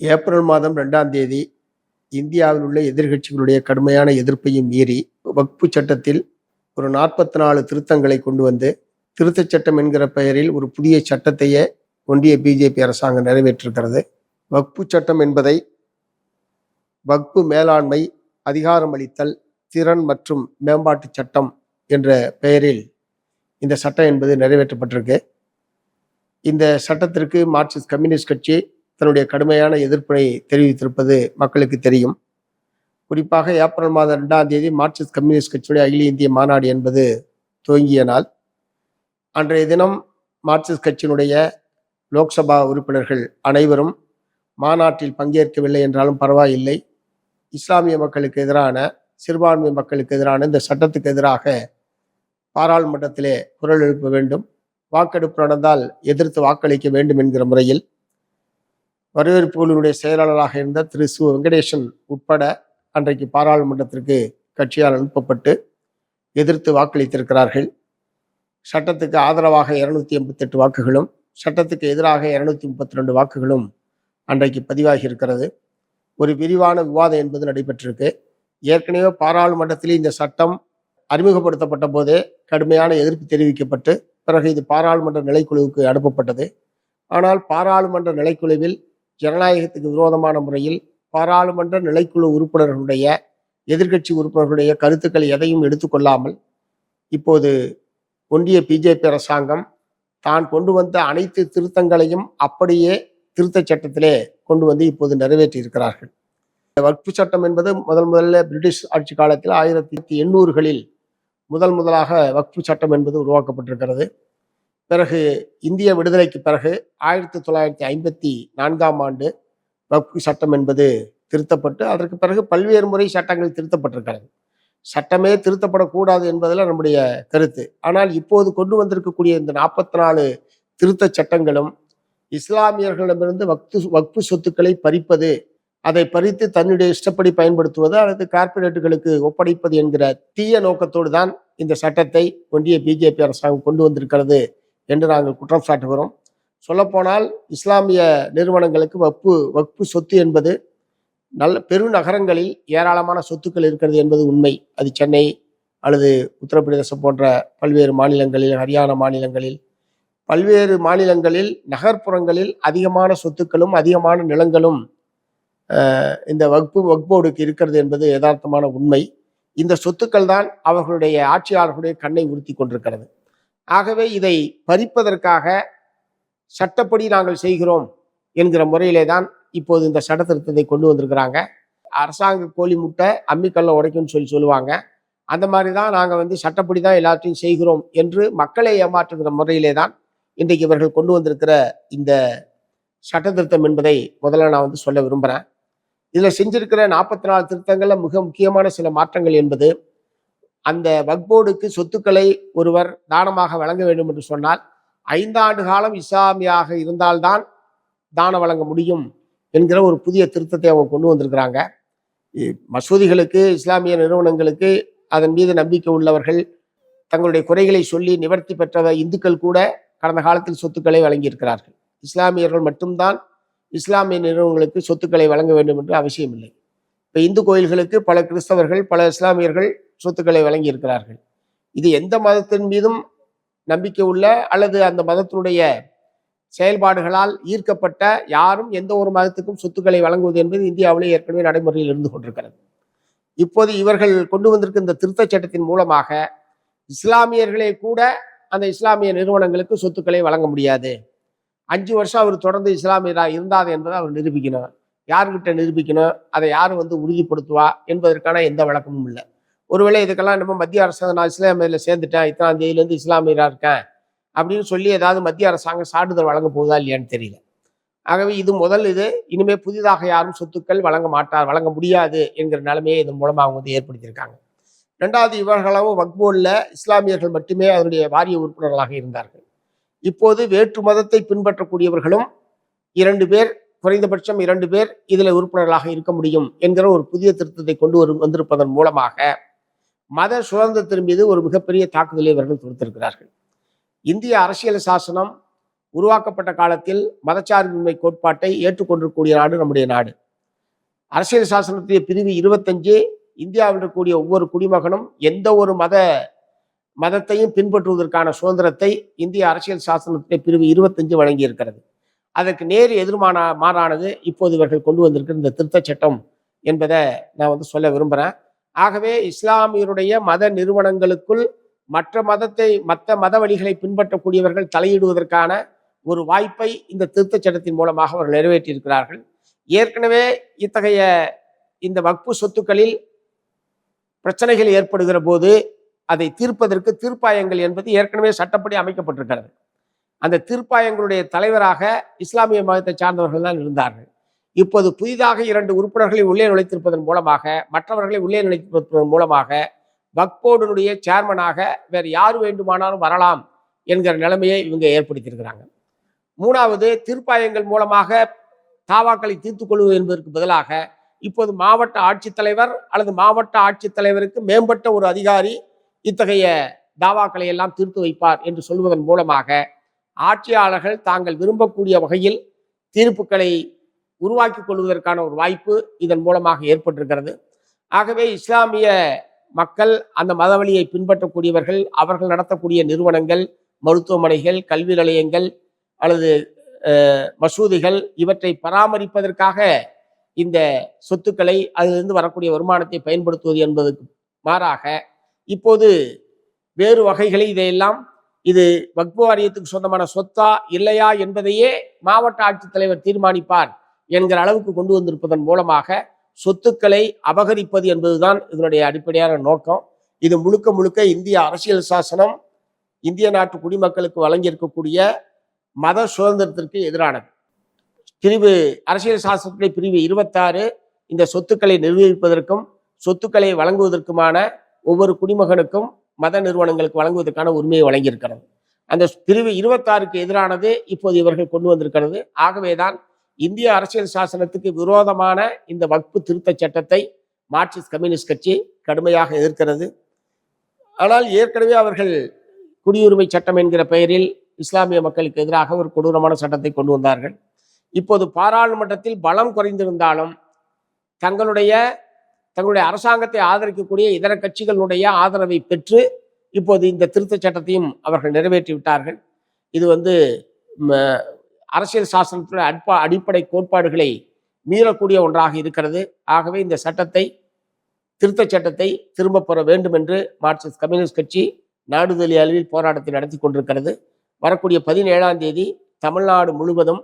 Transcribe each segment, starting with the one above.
April மாதம் ரெண்டாம் தேதி இந்தியாவில் உள்ள எதிர்கட்சிகளுடைய கடுமையான எதிர்ப்பையும் மீறி வக்பு சட்டத்தில் ஒரு நாற்பத்தி நாலு திருத்தங்களை கொண்டு வந்து திருத்தச் சட்டம் என்கிற பெயரில் ஒரு புதிய சட்டத்தையே ஒன்றிய பிஜேபி அரசாங்கம் நிறைவேற்றிருக்கிறது. வக்பு சட்டம் என்பதை வக்பு மேலாண்மை அதிகாரமளித்தல் திறன் மற்றும் மேம்பாட்டு சட்டம் என்ற பெயரில் இந்த சட்டம் என்பது நிறைவேற்றப்பட்டிருக்கு. இந்த சட்டத்திற்கு மார்க்சிஸ்ட் கம்யூனிஸ்ட் கட்சி தன்னுடைய கடுமையான எதிர்ப்பினை தெரிவித்திருப்பது மக்களுக்கு தெரியும். குறிப்பாக ஏப்ரல் மாதம் ரெண்டாம் தேதி மார்க்சிஸ்ட் கம்யூனிஸ்ட் கட்சியுடைய அகில இந்திய மாநாடு என்பது துவங்கிய நாள். அன்றைய தினம் மார்க்சிஸ்ட் கட்சியினுடைய லோக்சபா உறுப்பினர்கள் அனைவரும் மாநாட்டில் பங்கேற்கவில்லை என்றாலும் பரவாயில்லை. இஸ்லாமிய மக்களுக்கு எதிரான சிறுபான்மை மக்களுக்கு எதிரான இந்த சட்டத்துக்கு எதிராக பாராளுமன்றத்திலே குரல் எழுப்ப வேண்டும். வாக்கெடுப்பு நடந்தால் எதிர்த்து வாக்களிக்க வேண்டும் என்கிற முறையில் வரவேற்பு குழுவினுடைய செயலாளராக இருந்த திரு சு. வெங்கடேசன் உட்பட அன்றைக்கு பாராளுமன்றத்திற்கு கட்சியால் அனுப்பப்பட்டு எதிர்த்து வாக்களித்திருக்கிறார்கள். சட்டத்துக்கு ஆதரவாக இருநூத்தி எண்பத்தெட்டு வாக்குகளும் சட்டத்துக்கு எதிராக இருநூத்தி முப்பத்தி ரெண்டு வாக்குகளும் அன்றைக்கு பதிவாகி இருக்கிறது ஒரு விரிவான விவாதம் என்பது நடைபெற்றிருக்கு. ஏற்கனவே பாராளுமன்றத்தில் இந்த சட்டம் அறிமுகப்படுத்தப்பட்ட போதே கடுமையான எதிர்ப்பு தெரிவிக்கப்பட்டு பிறகு இது பாராளுமன்ற நிலைக்குழுவுக்கு அனுப்பப்பட்டது. ஆனால் பாராளுமன்ற நிலைக்குழுவில் ஜனநாயகத்துக்கு விரோதமான முறையில் பாராளுமன்ற நிலைக்குழு உறுப்பினர்களுடைய எதிர்க்கட்சி உறுப்பினர்களுடைய கருத்துக்கள் எதையும் எடுத்துக்கொள்ளாமல் இப்போது ஒன்றிய பிஜேபி அரசாங்கம் தான் கொண்டு வந்த அனைத்து திருத்தங்களையும் அப்படியே திருத்தச் சட்டத்திலே கொண்டு வந்து இப்போது நிறைவேற்றி இருக்கிறார்கள் வக்பு சட்டம் என்பது முதல் முதல்ல பிரிட்டிஷ் ஆட்சி காலத்தில் ஆயிரத்தி எண்ணூறுகளில் முதல் முதலாக வக்ஃபு சட்டம் என்பது உருவாக்கப்பட்டிருக்கிறது. பிறகு இந்திய விடுதலைக்கு பிறகு ஆயிரத்தி தொள்ளாயிரத்தி ஐம்பத்தி நான்காம் ஆண்டு வக்பு சட்டம் என்பது திருத்தப்பட்டு அதற்கு பிறகு பல்வேறு முறை சட்டங்கள் திருத்தப்பட்டிருக்கிறது. சட்டமே திருத்தப்படக்கூடாது என்பதில் நம்முடைய கருத்து. ஆனால் இப்போது கொண்டு வந்திருக்கக்கூடிய இந்த நாற்பத்தி நாலு திருத்த சட்டங்களும் இஸ்லாமியர்களிடமிருந்து வக்து வக்பு சொத்துக்களை பறிப்பது அதை பறித்து தன்னுடைய இஷ்டப்படி பயன்படுத்துவது அல்லது கார்ப்பரேட்டுகளுக்கு ஒப்படைப்பது என்கிற தீய நோக்கத்தோடு தான் இந்த சட்டத்தை ஒன்றிய பிஜேபி அரசாங்கம் கொண்டு வந்திருக்கிறது என்று நாங்கள் குற்றம் சாட்டுகிறோம். சொல்லப்போனால் இஸ்லாமிய நிறுவனங்களுக்கு வக்பு வக்பு சொத்து என்பது நல்ல பெருநகரங்களில் ஏராளமான சொத்துக்கள் இருக்கிறது என்பது உண்மை. அது சென்னை அல்லது உத்தரப்பிரதேசம் போன்ற பல்வேறு மாநிலங்களில் ஹரியானா மாநிலங்களில். பல்வேறு மாநிலங்களில் நகர்ப்புறங்களில் அதிகமான சொத்துக்களும் அதிகமான நிலங்களும் இந்த வகுப்பு வக்போர்டுக்கு இருக்கிறது என்பது யதார்த்தமான உண்மை. இந்த சொத்துக்கள் தான் அவர்களுடைய ஆட்சியாளர்களுடைய கண்ணை உறுத்தி கொண்டிருக்கிறது. ஆகவே இதை பறிப்பதற்காக சட்டப்படி நாங்கள் செய்கிறோம் என்கிற முறையிலே தான் இப்போது இந்த சட்ட திருத்தத்தை கொண்டு வந்திருக்கிறாங்க. அரசாங்க கோழி முட்டை அம்மிக்கல்ல உடைக்கும்னு சொல்லி சொல்லுவாங்க. அந்த மாதிரி தான் நாங்கள் வந்து சட்டப்படி தான் எல்லாத்தையும் செய்கிறோம் என்று மக்களை ஏமாற்றுகிற முறையிலே தான் இன்றைக்கு இவர்கள் கொண்டு வந்திருக்கிற இந்த சட்ட திருத்தம் என்பதை முதல்ல நான் வந்து சொல்ல விரும்புகிறேன் இதில் செஞ்சிருக்கிற நாற்பத்தி நாலு திருத்தங்களில் மிக முக்கியமான சில மாற்றங்கள் என்பது அந்த வக்போர்டுக்கு சொத்துக்களை ஒருவர் தானமாக வழங்க வேண்டும் என்று சொன்னால் ஐந்தாண்டு காலம் இஸ்லாமியாக இருந்தால்தான் தானம் வழங்க முடியும் என்கிற ஒரு புதிய திருத்தத்தை அவங்க கொண்டு வந்திருக்கிறாங்க. இ- மசூதிகளுக்கு இஸ்லாமிய நிறுவனங்களுக்கு அதன் மீது நம்பிக்கை உள்ளவர்கள் தங்களுடைய குறைகளை சொல்லி நிவர்த்தி பெற்ற இந்துக்கள் கூட கடந்த காலத்தில் சொத்துக்களை வழங்கியிருக்கிறார்கள். இஸ்லாமியர்கள் மட்டும்தான் இஸ்லாமிய நிறுவனங்களுக்கு சொத்துக்களை வழங்க வேண்டும் என்று அவசியம் இல்லை இப்போ இந்து கோயில்களுக்கு பல கிறிஸ்தவர்கள் பல இஸ்லாமியர்கள் சொத்துக்களை வழங்கி இருக்கிறார்கள் இது எந்த மதத்தின் மீதும் நம்பிக்கை உள்ள அல்லது அந்த மதத்தினுடைய செயல்பாடுகளால் ஈர்க்கப்பட்ட யாரும் எந்த ஒரு மதத்துக்கும் சொத்துக்களை வழங்குவது என்பது இந்தியாவிலே ஏற்கனவே நடைமுறையில் இருந்து கொண்டிருக்கிறது. இப்போது இவர்கள் கொண்டு வந்திருக்க இந்த திருத்தச் சட்டத்தின் மூலமாக இஸ்லாமியர்களே கூட அந்த இஸ்லாமிய நிறுவனங்களுக்கு சொத்துக்களை வழங்க முடியாது. அஞ்சு வருஷம் அவர் தொடர்ந்து இஸ்லாமியராக இருந்தார் என்பதை அவர் நிரூபிக்கணும். யார்கிட்ட நிரூபிக்கணும்? அதை யார் வந்து உறுதிப்படுத்துவா என்பதற்கான எந்த வழக்கமும் இல்லை. ஒருவேளை இதுக்கெல்லாம் நம்ம மத்திய அரசாங்கம் நான் இஸ்லாமியில் சேர்ந்துட்டேன் இத்தனாம் தேதியிலேருந்து இஸ்லாமியராக இருக்கேன் அப்படின்னு சொல்லி ஏதாவது மத்திய அரசாங்கம் சான்றிதழ் வழங்க போகுதா இல்லையான்னு தெரியல. ஆகவே இது முதல் இது. இனிமே புதிதாக யாரும் சொத்துக்கள் வழங்க மாட்டார் வழங்க முடியாது என்கிற நிலைமையை இதன் மூலமாக அவங்க வந்து ஏற்படுத்தியிருக்காங்க. ரெண்டாவது இவர்களாவும் வக்போர்டில் இஸ்லாமியர்கள் மட்டுமே அதனுடைய வாரிய உறுப்பினர்களாக இருந்தார்கள். இப்போது வேற்று மதத்தை பின்பற்றக்கூடியவர்களும் இரண்டு பேர் குறைந்தபட்சம் இரண்டு பேர் இதில் உறுப்பினர்களாக இருக்க முடியும் என்கிற ஒரு புதிய திருத்தத்தை கொண்டு வரும் வந்திருப்பதன் மூலமாக மத சுதந்திரத்தின் மீது ஒரு மிகப்பெரிய தாக்குதலை இவர்கள் தொடுத்திருக்கிறார்கள். இந்திய அரசியல் சாசனம் உருவாக்கப்பட்ட காலத்தில் மதச்சார்பின்மை கோட்பாட்டை ஏற்றுக்கொண்டிருக்கூடிய நாடு நம்முடைய நாடு. அரசியல் சாசனத்துடைய பிரிவு இருபத்தஞ்சு இந்தியாவில் இருக்கக்கூடிய ஒவ்வொரு குடிமகனும் எந்த ஒரு மத மதத்தையும் பின்பற்றுவதற்கான சுதந்திரத்தை இந்திய அரசியல் சாசனத்துடைய பிரிவு இருபத்தஞ்சு வழங்கியிருக்கிறது. அதற்கு நேர் எதிர்மான மாறானது இப்போது இவர்கள் கொண்டு வந்திருக்கிற இந்த திருத்தச் சட்டம் என்பதை நான் வந்து சொல்ல விரும்புகிறேன் ஆகவே இஸ்லாமியருடைய மத நிறுவனங்களுக்குள் மற்ற மதத்தை மற்ற மத வழிகளை பின்பற்றக்கூடியவர்கள் தலையிடுவதற்கான ஒரு வாய்ப்பை இந்த திருத்தச் சட்டத்தின் மூலமாக அவர்கள் நிறைவேற்றியிருக்கிறார்கள். ஏற்கனவே இத்தகைய இந்த வக்பு சொத்துக்களில் பிரச்சனைகள் ஏற்படுகிற போது அதை தீர்ப்பதற்கு தீர்ப்பாயங்கள் என்பது ஏற்கனவே சட்டப்படி அமைக்கப்பட்டிருக்கிறது. அந்த தீர்ப்பாயங்களுடைய தலைவராக இஸ்லாமிய மதத்தை சார்ந்தவர்கள் தான் இருந்தார்கள். இப்போது புதிதாக இரண்டு உறுப்பினர்களை உள்ளே நுழைத்திருப்பதன் மூலமாக மற்றவர்களை உள்ளே நுழைத்திருப்பதன் மூலமாக வக்போர்டினுடைய சேர்மனாக வேறு யார் வேண்டுமானாலும் வரலாம் என்கிற நிலைமையை இவங்க ஏற்படுத்தியிருக்கிறாங்க. மூணாவது தீர்ப்பாயங்கள் மூலமாக தாவாக்களை தீர்த்து கொள்வது என்பதற்கு பதிலாக இப்போது மாவட்ட ஆட்சித்தலைவர் அல்லது மாவட்ட ஆட்சித்தலைவருக்கு மேம்பட்ட ஒரு அதிகாரி இத்தகைய தாவாக்களை எல்லாம் தீர்த்து வைப்பார் என்று சொல்வதன் மூலமாக ஆட்சியாளர்கள் தாங்கள் விரும்பக்கூடிய வகையில் தீர்ப்புகளை உருவாக்கி கொள்வதற்கான ஒரு வாய்ப்பு இதன் மூலமாக ஏற்பட்டிருக்கிறது. ஆகவே இஸ்லாமிய மக்கள் அந்த மதவழியை பின்பற்றக்கூடியவர்கள் அவர்கள் நடத்தக்கூடிய நிறுவனங்கள் மருத்துவமனைகள் கல்வி நிலையங்கள் அல்லது மசூதிகள் இவற்றை பராமரிப்பதற்காக இந்த சொத்துக்களை அதிலிருந்து வரக்கூடிய வருமானத்தை பயன்படுத்துவது என்பதற்கு மாறாக இப்போது வேறு வகைகளில் இதையெல்லாம் இது வக்பு வாரியத்துக்கு சொந்தமான சொத்தா இல்லையா என்பதையே மாவட்ட ஆட்சித்தலைவர் தீர்மானிப்பார். என்கிற அளவுக்கு கொண்டு வந்திருப்பதன் மூலமாக சொத்துக்களை அபகரிப்பது என்பதுதான் இதனுடைய அடிப்படையான நோக்கம். இது முழுக்க முழுக்க இந்திய அரசியல் சாசனம் இந்திய நாட்டு குடிமக்களுக்கு வழங்கியிருக்கக்கூடிய மத சுதந்திரத்திற்கு எதிரானது. பிரிவு அரசியல் சாசனத்திலே பிரிவு இருபத்தாறு இந்த சொத்துக்களை நிர்வகிப்பதற்கும் சொத்துக்களை வழங்குவதற்குமான ஒவ்வொரு குடிமகனுக்கும் மத நிறுவனங்களுக்கு வழங்குவதற்கான உரிமையை வழங்கியிருக்கிறது. அந்த பிரிவு இருபத்தாறுக்கு எதிரானது இப்போது இவர்கள் கொண்டு வந்திருக்கிறது. ஆகவேதான் இந்திய அரசியல் சாசனத்துக்கு விரோதமான இந்த வக்பு திருத்தச் சட்டத்தை மார்க்சிஸ்ட் கம்யூனிஸ்ட் கட்சி கடுமையாக எதிர்க்கிறது. ஆனால் ஏற்கனவே அவர்கள் குடியுரிமை சட்டம் என்கிற பெயரில் இஸ்லாமிய மக்களுக்கு எதிராக ஒரு கொடூரமான சட்டத்தை கொண்டு வந்தார்கள். இப்போது பாராளுமன்றத்தில் பலம் குறைந்திருந்தாலும் தங்களுடைய தங்களுடைய அரசாங்கத்தை ஆதரிக்கக்கூடிய இதர கட்சிகளுடைய ஆதரவை பெற்று இப்போது இந்த திருத்தச் சட்டத்தையும் அவர்கள் நிறைவேற்றி விட்டார்கள். இது வந்து ம, அரசியல் சாசனத்துடைய அட்பா அடிப்படை கோட்பாடுகளை மீறக்கூடிய ஒன்றாக இருக்கிறது. ஆகவே இந்த சட்டத்தை திருத்தச் சட்டத்தை திரும்பப் பெற வேண்டும் என்று மார்க்சிஸ்ட் கம்யூனிஸ்ட் கட்சி நாடுதலி அளவில் போராட்டத்தை நடத்தி கொண்டிருக்கிறது. வரக்கூடிய பதினேழாம் தேதி தமிழ்நாடு முழுவதும்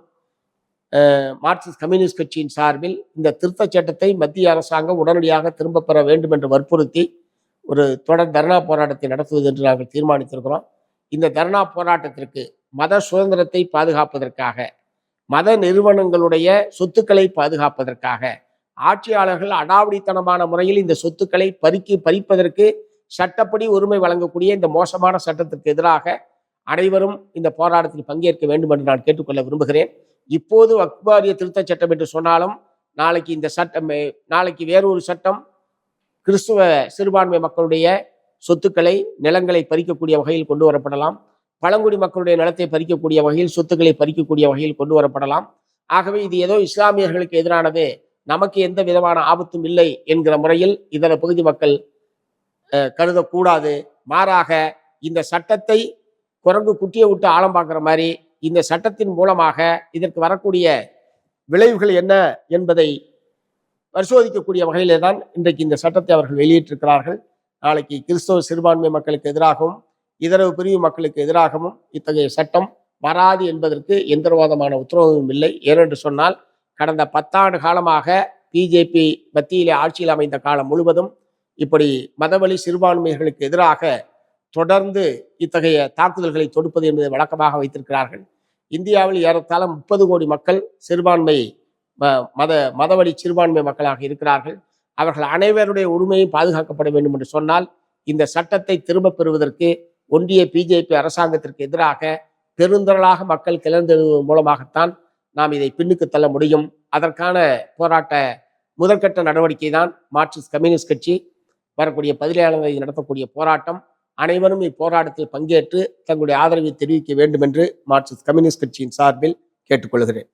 மார்க்சிஸ்ட் கம்யூனிஸ்ட் கட்சியின் சார்பில் இந்த திருத்தச் சட்டத்தை மத்திய அரசாங்கம் உடனடியாக திரும்பப் பெற வேண்டும் என்று வற்புறுத்தி ஒரு தொடர் தர்ணா போராட்டத்தை நடத்துவது என்று நாங்கள் தீர்மானித்திருக்கிறோம். இந்த தர்ணா போராட்டத்திற்கு மத சுதந்திரத்தை பாதுகாப்பதற்காக மத நிறுவனங்களுடைய சொத்துக்களை பாதுகாப்பதற்காக ஆட்சியாளர்கள் அடாவடித்தனமான முறையில் இந்த சொத்துக்களை பறிக்கி பறிப்பதற்கு சட்டப்படி உரிமை வழங்கக்கூடிய இந்த மோசமான சட்டத்திற்கு எதிராக அனைவரும் இந்த போராட்டத்தில் பங்கேற்க வேண்டும் என்று நான் கேட்டுக்கொள்ள விரும்புகிறேன். இப்போது வக்பாரிய திருத்த சட்டம் என்று சொன்னாலும் நாளைக்கு இந்த சட்டம் நாளைக்கு வேறொரு சட்டம் கிறிஸ்துவ சிறுபான்மை மக்களுடைய சொத்துக்களை நிலங்களை பறிக்கக்கூடிய வகையில் கொண்டு வரப்படலாம். பழங்குடி மக்களுடைய நிலத்தை பறிக்கக்கூடிய வகையில் சொத்துக்களை பறிக்கக்கூடிய வகையில் கொண்டு வரப்படலாம். ஆகவே இது ஏதோ இஸ்லாமியர்களுக்கு எதிரானது. நமக்கு எந்த விதமான ஆபத்தும் இல்லை என்கிற முறையில் இதர பகுதி மக்கள் கருதக்கூடாது. மாறாக இந்த சட்டத்தை குரங்கு குட்டியை விட்டு ஆழம் பார்க்குற மாதிரி இந்த சட்டத்தின் மூலமாக இதற்கு வரக்கூடிய விளைவுகள் என்ன என்பதை பரிசோதிக்கக்கூடிய வகையிலே தான் இன்றைக்கு இந்த சட்டத்தை அவர்கள் வெளியிட்டிருக்கிறார்கள். நாளைக்கு கிறிஸ்தவ சிறுபான்மை மக்களுக்கு எதிராகவும் இதர பிரிவு மக்களுக்கு எதிராகவும் இத்தகைய சட்டம் வராது என்பதற்கு எந்திரவாதமான உத்தரவும் இல்லை. ஏனென்று சொன்னால் கடந்த பத்தாண்டு காலமாக பிஜேபி மத்தியிலே ஆட்சியில் அமைந்த காலம் முழுவதும் இப்படி மதவழி சிறுபான்மைகளுக்கு எதிராக தொடர்ந்து இத்தகைய தாக்குதல்களை தொடுப்பது என்பதை வழக்கமாக வைத்திருக்கிறார்கள். இந்தியாவில் ஏறத்தாழ முப்பது கோடி மக்கள் சிறுபான்மை ம- மத மதவழி சிறுபான்மை மக்களாக இருக்கிறார்கள். அவர்கள் அனைவருடைய உரிமையும் பாதுகாக்கப்பட வேண்டும் என்று சொன்னால் இந்த சட்டத்தை திரும்பப் பெறுவதற்கு ஒன்றிய பிஜேபி அரசாங்கத்திற்கு எதிராக பெருந்திரளாக மக்கள் கிளர்ந்தெழுவதன் மூலமாகத்தான் நாம் இதை பின்னுக்கு தள்ள முடியும். அதற்கான போராட்ட முதற்கட்ட நடவடிக்கை தான் மார்க்சிஸ்ட் கம்யூனிஸ்ட் கட்சி. வரக்கூடிய பதினேழாம் தேதி நடத்தக்கூடிய போராட்டம். அனைவரும் இப்போராட்டத்தில் பங்கேற்று தங்களுடைய ஆதரவை தெரிவிக்க வேண்டும் என்று மார்க்சிஸ்ட் கம்யூனிஸ்ட் கட்சியின் சார்பில் கேட்டுக்கொள்கிறேன்.